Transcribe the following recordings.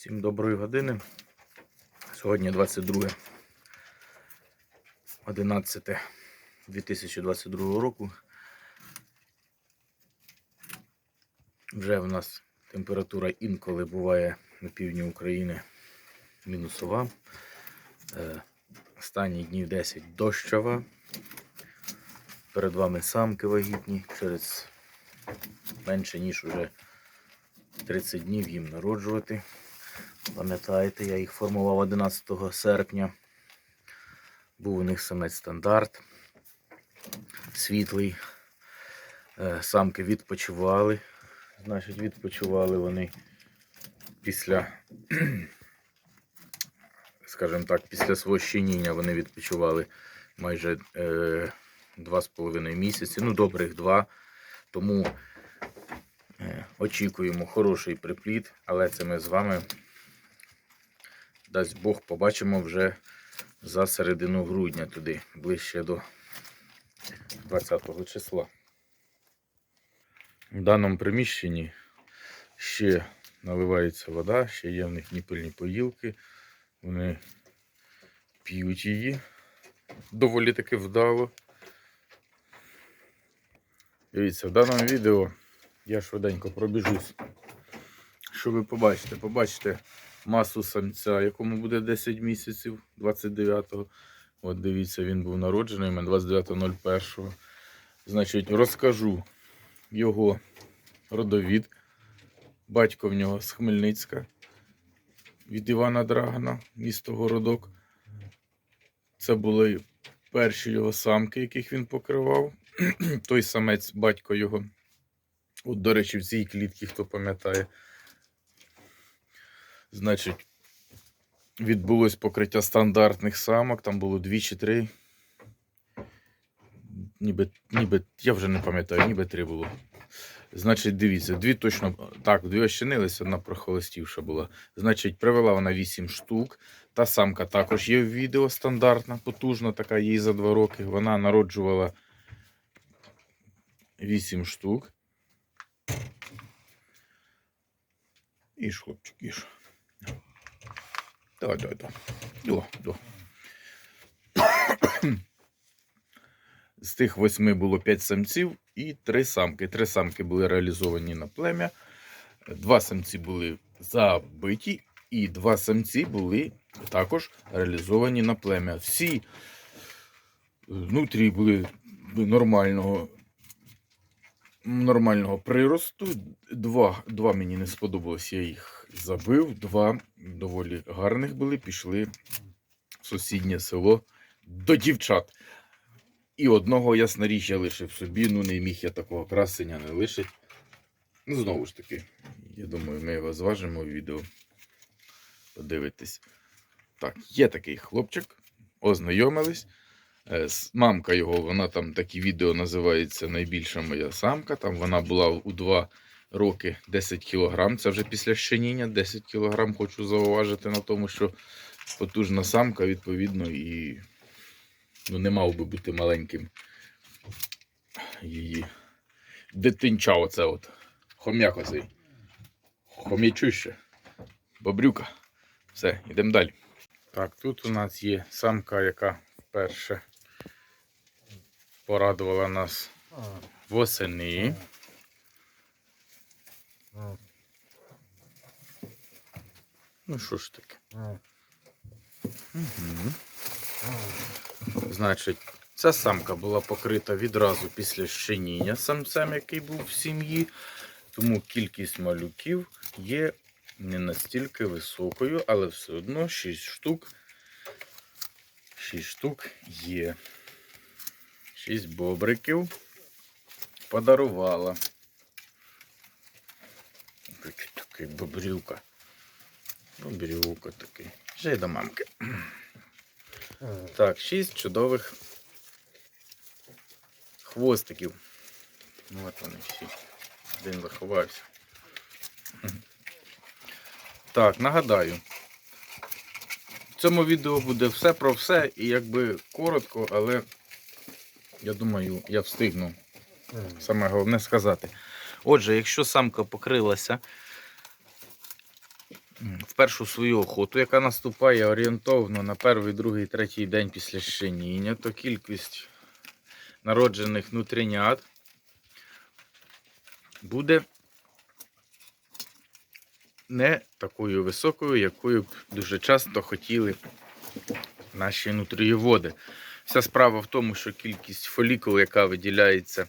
Всім доброї години. Сьогодні 22 11 2022 року. Вже в нас температура інколи буває на півдні України мінусова. Е, Останні днів 10 дощова. Перед вами самки вагітні через менше ніж уже 30 днів їм народжувати. Пам'ятаєте, я їх формував 11 серпня. Був у них самець стандарт. Світлий. Е, Самки відпочивали. Значить, відпочивали вони після, скажімо так, після свого щеніння вони відпочивали майже е, 2,5 місяці. Ну, добрих два. Тому Е, Очікуємо хороший припліт, але це ми з вами, дасть Бог, побачимо вже за середину грудня туди, ближче до 20 числа. В даному приміщенні ще наливається вода, ще є в них ніпильні поїлки. Вони п'ють її доволі таки вдало. Дивіться, в даному відео я швиденько пробіжусь. Що ви побачите? Побачите масу самця, якому буде 10 місяців 29-го. От дивіться, він був народжений у мене 29.01. Значить, розкажу його родовід. Батько в нього з Хмельницька від Івана Драгана, місто Городок. Це були перші його самки, яких він покривав. Той самець, батько його. От, до речі, в цій клітці, хто пам'ятає, значить, відбулось покриття стандартних самок, там було дві чи три. Ніби, ніби, я вже не пам'ятаю, ніби три було. Значить, дивіться, дві точно, так, дві ощинилися, одна прохолостівша була. Значить, привела вона 8 штук. Та самка також є в відео стандартна, потужна, така їй за 2 роки. Вона народжувала 8 штук. Іж, хлопчик, іж. Давай, давай, давай. До, до. З тих восьми було п'ять самців і три самки. Три самки були реалізовані на плем'я. Два самці були забиті, і два самці були також реалізовані на плем'я. Всі внутрі були нормального нормального приросту. Два, два мені не сподобалось, я їх забив. Два доволі гарних були, пішли в сусіднє село до дівчат. І одного ясна я лишив собі, ну не міг я такого красення не лишити. Ну, знову ж таки, я думаю, ми його зважимо в відео. Подивитись. Так, є такий хлопчик, ознайомились. Е, Мамка його, вона там такі відео називається Найбільша моя самка. Там вона була у 2 роки 10 кг. Це вже після щеніння 10 кг. Хочу зауважити на тому, що потужна самка, відповідно, і ну, не мав би бути маленьким її дитинча. Оце от. Хом'як оцей. Хом'ячуще. Бобрюка. Все, йдемо далі. Так, тут у нас є самка, яка вперше порадувала нас восени. Ну що ж таке? Угу. Значить, ця самка була покрита відразу після щеніння самцем, який був в сім'ї. Тому кількість малюків є не настільки високою, але все одно 6 штук. 6 штук є. 6 бобриків подарувала. Такий, бобрюка. Бобрюка такий. Вже й до мамки. Так, 6 чудових хвостиків. Ну, от вони всі. Один заховався. Так, нагадаю. В цьому відео буде все про все і якби коротко, але я думаю, я встигну саме головне сказати. Отже, якщо самка покрилася в першу свою охоту, яка наступає орієнтовно на перший, другий, третій день після щеніння, то кількість народжених нутринят буде не такою високою, якою б дуже часто хотіли наші нутрієводи. Вся справа в тому, що кількість фолікул, яка виділяється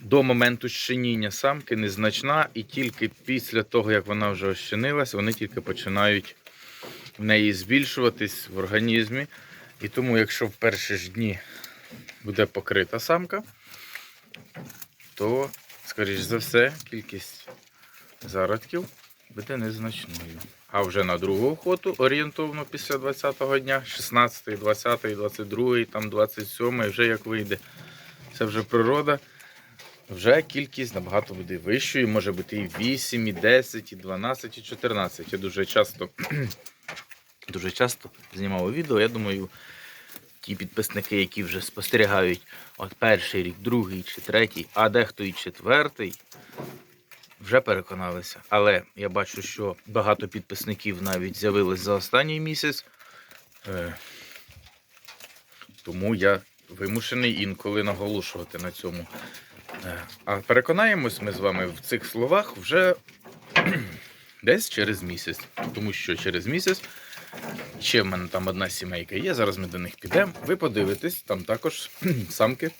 до моменту щеніння самки, незначна, і тільки після того, як вона вже ощенилась, вони тільки починають в неї збільшуватись в організмі. І тому, якщо в перші ж дні буде покрита самка, то, скоріш за все, кількість зародків буде незначною. А вже на другу охоту, орієнтовно після 20-го дня, 16, 20, 22, там 27, вже як вийде. Це вже природа. Вже кількість набагато буде вищою, може бути і 8, і 10, і 12, і 14. Я дуже часто, дуже часто знімав відео. Я думаю, ті підписники, які вже спостерігають от перший рік, другий чи третій, а дехто і четвертий, вже переконалися. Але я бачу, що багато підписників навіть з'явилось за останній місяць. Е, Тому я вимушений інколи наголошувати на цьому. А переконаємось ми з вами в цих словах вже десь через місяць. Тому що через місяць ще в мене там одна сімейка є. Зараз ми до них підемо. Ви подивитесь, там також самки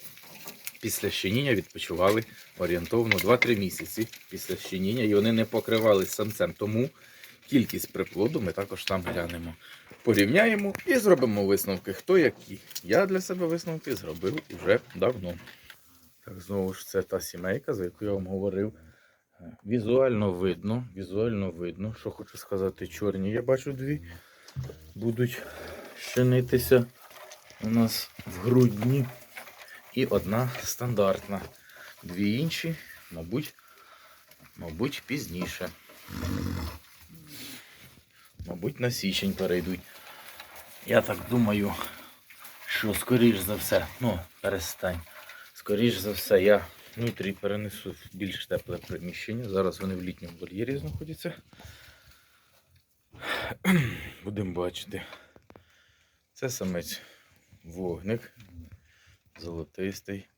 після щеніння відпочивали орієнтовно 2-3 місяці після щеніння, і вони не покривались самцем. Тому кількість приплоду ми також там глянемо. Порівняємо і зробимо висновки, хто які. Я для себе висновки зробив вже давно. Так, знову ж це та сімейка, за яку я вам говорив. Візуально видно, візуально видно, що хочу сказати, чорні, я бачу дві, будуть щинитися у нас в грудні. І одна стандартна. Дві інші, мабуть, мабуть, пізніше. Мабуть, на січень перейдуть. Я так думаю, що скоріш за все, ну, перестань. Скоріш за все, я внутрі перенесу в більш тепле приміщення. Зараз вони в літньому вольєрі знаходяться. Будемо бачити. Це самець вогник. Золотистий.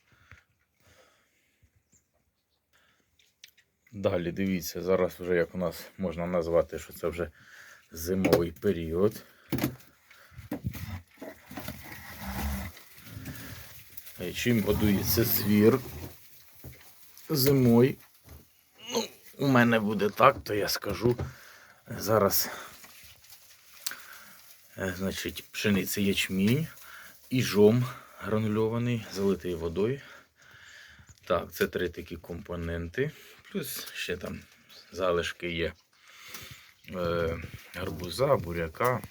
Далі дивіться, зараз вже як у нас можна назвати, що це вже зимовий період. Чим годується звір зимою. Ну, у мене буде так, то я скажу. Зараз, е, значить, пшениця ячмінь і жом гранульований, залитий водою. Так, це три такі компоненти. Плюс ще там залишки є е, гарбуза, буряка.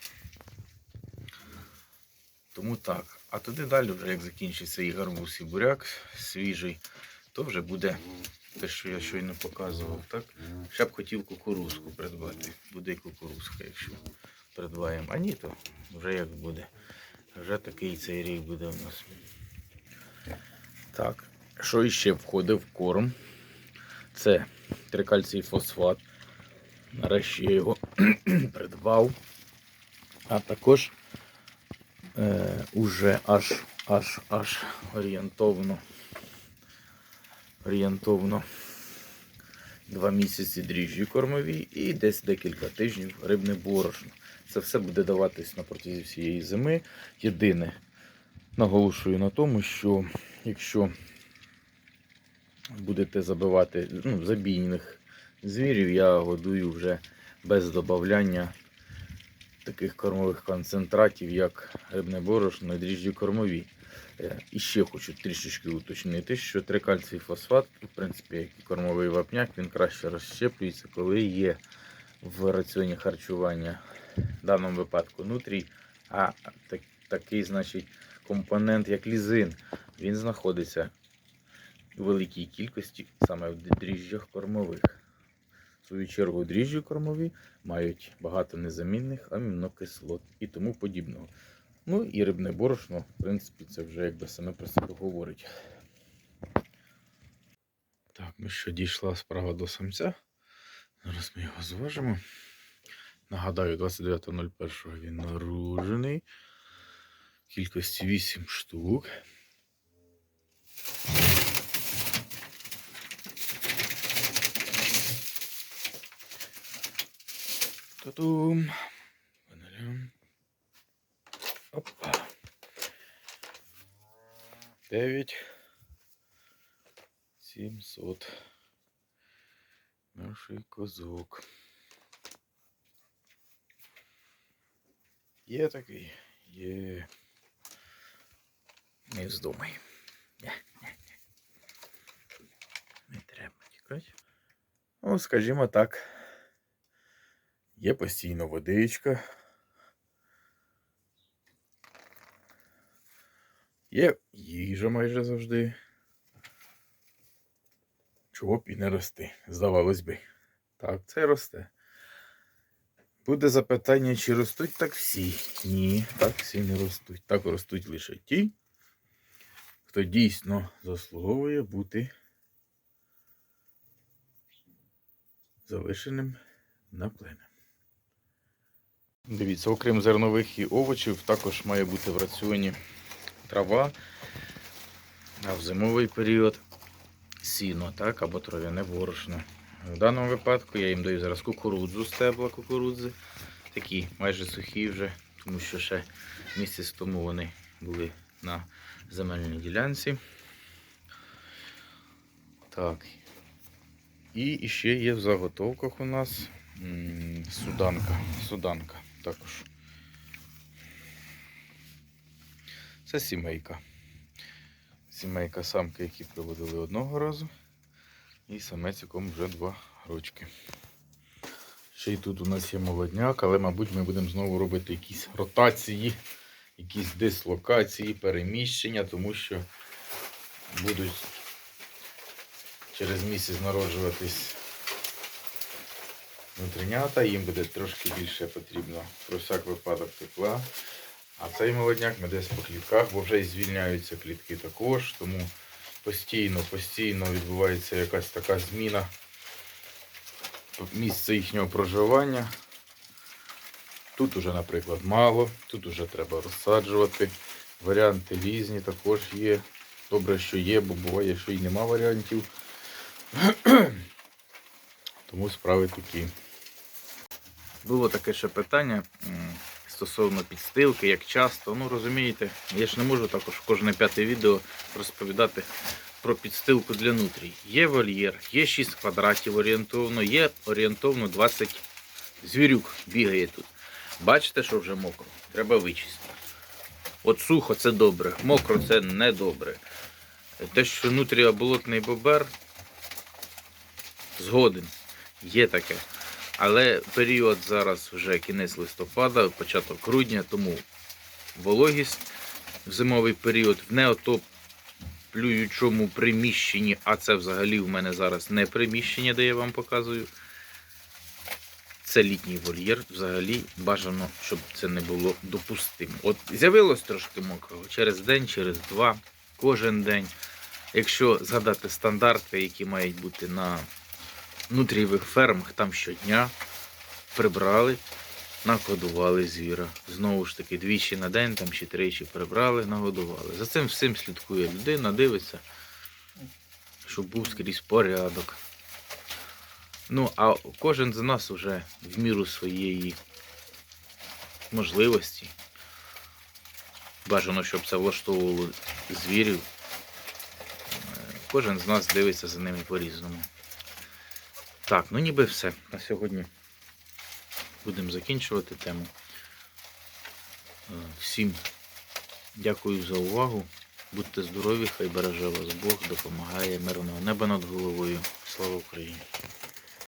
Тому так. А туди далі, вже як закінчиться і гарбуз, і буряк свіжий, то вже буде те, що я щойно показував. так? Ще б хотів кукурузку придбати. Буде кукурузка, якщо придбаємо. А ні, то вже як буде. Вже такий цей рік буде у нас. Так, що іще входить в корм? Це трикальцій фосфат. Нарешті я його придбав. А також е, уже аж аж аж орієнтовно. Орієнтовно два місяці дріжджі кормові і десь декілька тижнів рибне борошно. Це все буде даватись на протязі всієї зими. Єдине, наголошую на тому, що якщо будете забивати ну, забійних звірів, я годую вже без додавання таких кормових концентратів, як рибне борошно і дріжджі кормові. Е, І ще хочу трішечки уточнити, що трикальцій фосфат, в принципі, як і кормовий вапняк, він краще розщеплюється, коли є в раціоні харчування в даному випадку нутрій, а так, такий, значить, компонент, як лізин, він знаходиться у великій кількості саме в дріжджах кормових. Свою чергу дріжджі кормові мають багато незамінних амінокислот і тому подібного. Ну і рибне борошно, в принципі, це вже якби саме про себе говорить. Так, ну що дійшла справа до самця. Зараз ми його зважимо. Нагадаю, 29.01 він народжений. Кількості 8 штук. Тудум. Панелям. Опа. 9. 700. Наший козок. Є такий? Є. Не вздумай. Ня, ня, ня. Не треба тікати. Ну, скажімо так. Є постійно водичка. Є їжа майже завжди. Чого б і не рости, здавалось би. Так, це росте. Буде запитання, чи ростуть так всі. Ні, так всі не ростуть. Так ростуть лише ті, хто дійсно заслуговує бути залишеним на плем'я. Дивіться, окрім зернових і овочів, також має бути в раціоні трава, а в зимовий період сіно, так, або трав'яне борошно. В даному випадку я їм даю зараз кукурудзу, стебла кукурудзи, такі майже сухі вже, тому що ще місяць тому вони були на земельній ділянці. Так. І ще є в заготовках у нас суданка. Суданка також. Це сімейка. Сімейка самки, які приводили одного разу. І самець, якому вже два рочки. Ще й тут у нас є молодняк, але, мабуть, ми будемо знову робити якісь ротації, якісь дислокації, переміщення, тому що будуть через місяць народжуватись внутрінята, їм буде трошки більше потрібно про всяк випадок тепла. А цей молодняк ми десь по клітках, бо вже і звільняються клітки також, тому постійно, постійно відбувається якась така зміна місця їхнього проживання. Тут уже, наприклад, мало, тут уже треба розсаджувати. Варіанти різні також є. Добре, що є, бо буває, що і нема варіантів. Тому справи такі. Було таке ще питання стосовно підстилки, як часто. Ну, розумієте, я ж не можу також кожне п'яте відео розповідати про підстилку для нутрій. Є вольєр, є 6 квадратів орієнтовно, є орієнтовно 20 звірюк бігає тут. Бачите, що вже мокро. Треба вичистити. От сухо це добре, мокро це не добре. Те, що нутрія болотний бобер, згоден, є таке. Але період зараз вже кінець листопада, початок грудня, тому вологість в зимовий період в неотоплюючому приміщенні, а це взагалі в мене зараз не приміщення, де я вам показую. Це літній вольєр. Взагалі бажано, щоб це не було допустимо. От з'явилось трошки мокрого через день, через два, кожен день. Якщо згадати стандарти, які мають бути на внутрішніх фермах, там щодня прибрали, накодували звіра. Знову ж таки, двічі на день там чи тричі прибрали, нагодували. За цим всім слідкує людина, дивиться, щоб був скрізь порядок. Ну, а кожен з нас вже в міру своєї можливості. Бажано, щоб це влаштовувало звірів. Кожен з нас дивиться за ними по-різному. Так, ну ніби все. На сьогодні будемо закінчувати тему. Е, Всім дякую за увагу. Будьте здорові, хай береже вас Бог, допомагає мирного неба над головою. Слава Україні!